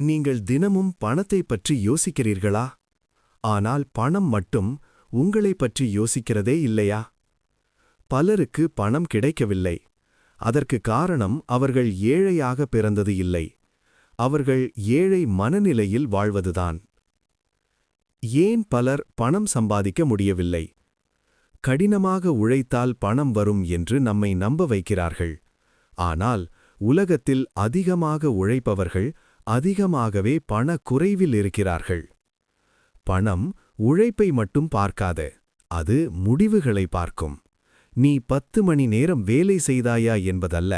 நீங்கள் தினமும் பணத்தை பற்றி யோசிக்கிறீர்களா? ஆனால் பணம் மட்டும் உங்களைப் பற்றி யோசிக்கிறதே இல்லையா? பலருக்கு பணம் கிடைக்கவில்லை. அதற்கு காரணம் அவர்கள் ஏழையாக பிறந்தது இல்லை. அவர்கள் ஏழை மனநிலையில் வாழ்வதுதான். ஏன் பலர் பணம் சம்பாதிக்க முடியவில்லை? கடினமாக உழைத்தால் பணம் வரும் என்று நம்மை நம்ப வைக்கிறார்கள். ஆனால் உலகத்தில் அதிகமாக உழைப்பவர்கள் அதிகமாகவே பண குறைவில் இருக்கிறார்கள். பணம் உழைப்பை மட்டும் பார்க்காத அது முடிவுகளை பார்க்கும். நீ பத்து மணி நேரம் வேலை செய்தாயா என்பதல்ல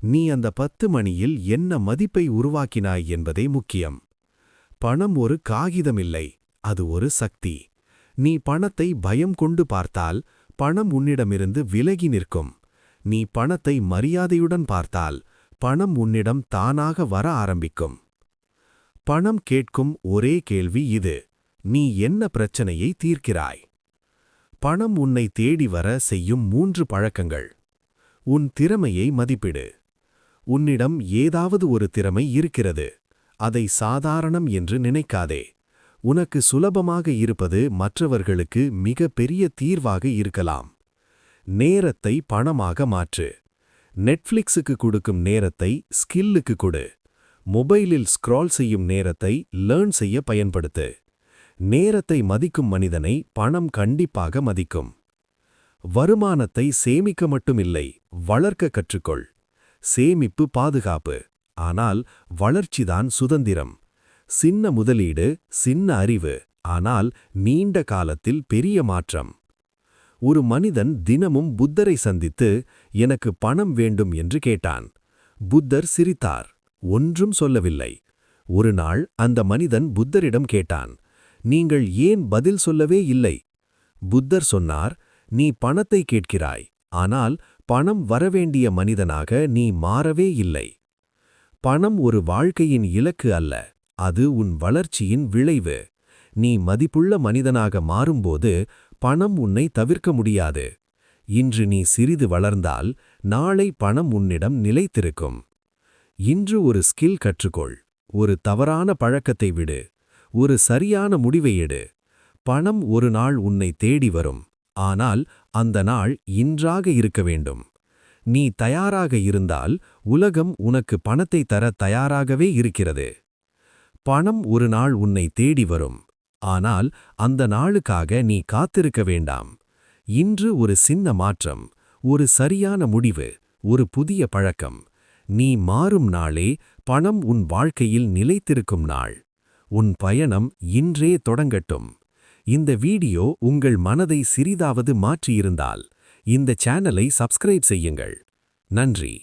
நீ அந்த பத்து மணியில் என்ன மதிப்பை உருவாக்கினாய் என்பதே முக்கியம். பணம் ஒரு காகிதமில்லை அது ஒரு சக்தி. நீ பணத்தை பயம் கொண்டு பார்த்தால் பணம் உன்னிடமிருந்து விலகி நிற்கும். நீ பணத்தை மரியாதையுடன் பார்த்தால் பணம் உன்னிடம் தானாக வர ஆரம்பிக்கும். பணம் கேட்கும் ஒரே கேள்வி இது. நீ என்ன பிரச்சனையை தீர்க்கிறாய்? பணம் உன்னை தேடி வர செய்யும் மூன்று பழக்கங்கள். உன் திறமையை மதிப்பிடு. உன்னிடம் ஏதாவது ஒரு திறமை இருக்கிறது. அதை சாதாரணம் என்று நினைக்காதே. உனக்கு சுலபமாக இருப்பது மற்றவர்களுக்கு மிக பெரிய தீர்வாக இருக்கலாம். நேரத்தை பணமாக மாற்று. நெட்ஃப்ளிக்ஸுக்கு கொடுக்கும் நேரத்தை ஸ்கில்லுக்கு கொடு. மொபைலில் ஸ்க்ரால் செய்யும் நேரத்தை லேர்ன் செய்ய பயன்படுத்து. நேரத்தை மதிக்கும் மனிதனை பணம் கண்டிப்பாக மதிக்கும். வருமானத்தை சேமிக்க மட்டுமில்லை வளர்க்க கற்றுக்கொள். சேமிப்பு பாதுகாப்பு. ஆனால் வளர்ச்சிதான் சுதந்திரம். சின்ன முதலீடு சின்ன அறிவு. ஆனால் நீண்ட காலத்தில் பெரிய மாற்றம். ஒரு மனிதன் தினமும் புத்தரை சந்தித்து எனக்கு பணம் வேண்டும் என்று கேட்டான். புத்தர் சிரித்தார். ஒன்றும் சொல்லவில்லை. ஒரு நாள் அந்த மனிதன் புத்தரிடம் கேட்டான் நீங்கள் ஏன் பதில் சொல்லவே இல்லை? புத்தர் சொன்னார் நீ பணத்தை கேட்கிறாய் ஆனால் பணம் வரவேண்டிய மனிதனாக நீ மாறவே இல்லை. பணம் ஒரு வாழ்க்கையின் இலக்கு அல்ல அது உன் வளர்ச்சியின் விளைவு. நீ மதிப்புள்ள மனிதனாக மாறும்போது பணம் உன்னை தவிர்க்க முடியாது. இன்று நீ சிறிது வளர்ந்தால் நாளை பணம் உன்னிடம் நிலைத்திருக்கும். இன்று ஒரு ஸ்கில் கற்றுக்கொள். ஒரு தவறான பழக்கத்தை விடு. ஒரு சரியான முடிவை எடு. பணம் ஒரு நாள் உன்னை தேடி வரும். ஆனால் அந்த நாள் இன்றாக இருக்க வேண்டும். நீ தயாராக இருந்தால் உலகம் உனக்கு பணத்தை தர தயாராகவே இருக்கிறது. பணம் ஒரு நாள் உன்னை தேடி வரும். ஆனால் அந்த நாளுக்காக நீ காத்திருக்க வேண்டாம். இன்று ஒரு சின்ன மாற்றம். ஒரு சரியான முடிவு. ஒரு புதிய பழக்கம். நீ மாறும் நாளே பணம் உன் வாழ்க்கையில் நிலைத்திருக்கும் நாள். உன் பயணம் இன்றே தொடங்கட்டும். இந்த வீடியோ உங்கள் மனதை சிறிதாவது மாற்றியிருந்தால் இந்த சேனலை சப்ஸ்கிரைப் செய்யுங்கள். நன்றி.